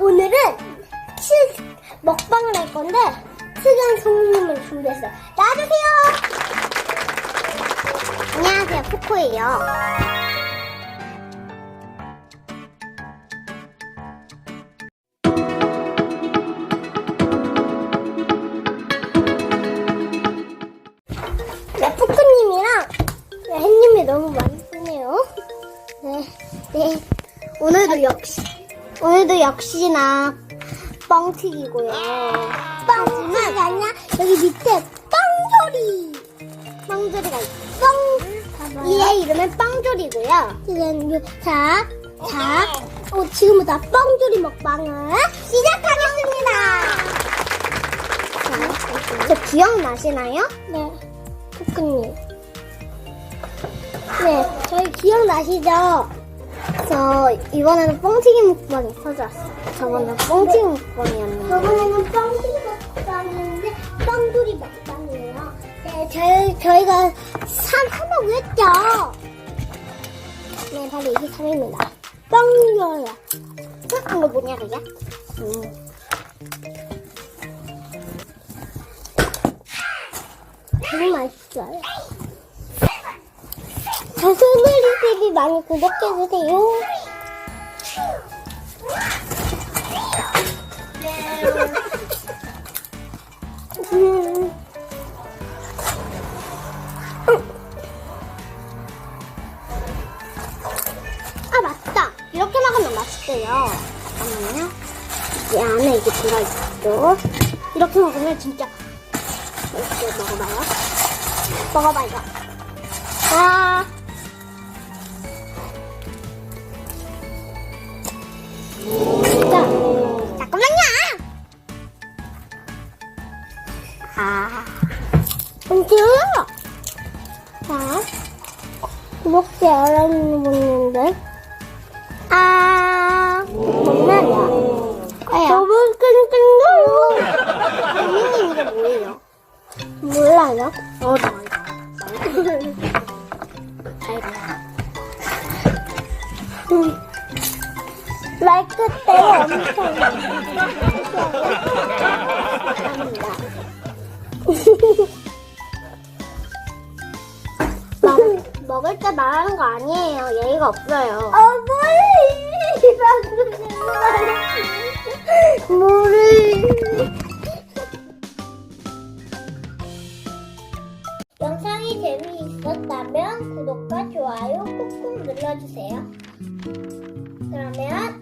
오늘은 치 먹방을 할 건데 특이한 손님을 준비했어요. 나와주세요. 안녕하세요, 포코예요. 네, 포크님이랑 네, 햇님이 너무 많이 쓰네요. 네, 네. 오늘도 역시, 오늘도 역시나 뻥튀기고요. 뻥튀기 아니야? 여기 밑에 빵조리. 빵조리가 있어. 뻥. 얘 이름은 빵조리고요. 이건, 요- 자, 자. 어, 지금부터 빵조리 먹방을 시작하겠습니다. 자, 저 기억나시나요? 네. 포크님. 네, 저희 기억나시죠? 저 이번에는 뻥튀기 먹방이 터졌어요. 저번에 뻥튀기 먹방이었는데. 저번에는 뻥튀기 먹방이었는데 빵돌이 먹방이에요. 네, 저희 저희가 산 하려고 했죠. 네, 바로 23입니다. 빵이어요. 이거 뭐냐 그게? 음. 되게 맛있어요. 자소들이 TV 많이 구독해주세요. 음. 아 맞다. 이렇게 먹으면 맛있대요. 잠깐만요. 이 안에 이게 들어있죠. 이렇게 먹으면 진짜 이렇게 먹어봐요. 먹어봐 이거. 아. 아. 언제? 자. 이렇게 알아먹는데. 아. 정말이야. 너무 끈끈해요. 선생님 이게 뭐예요? 몰라요? 어, 말 끝에 엄청 먹을 때 말하는 거 아니에요. 예의가 없어요. 어머니! 뭐를. 영상이 재미있었다면 구독과 좋아요 꾹꾹 눌러주세요. 그러면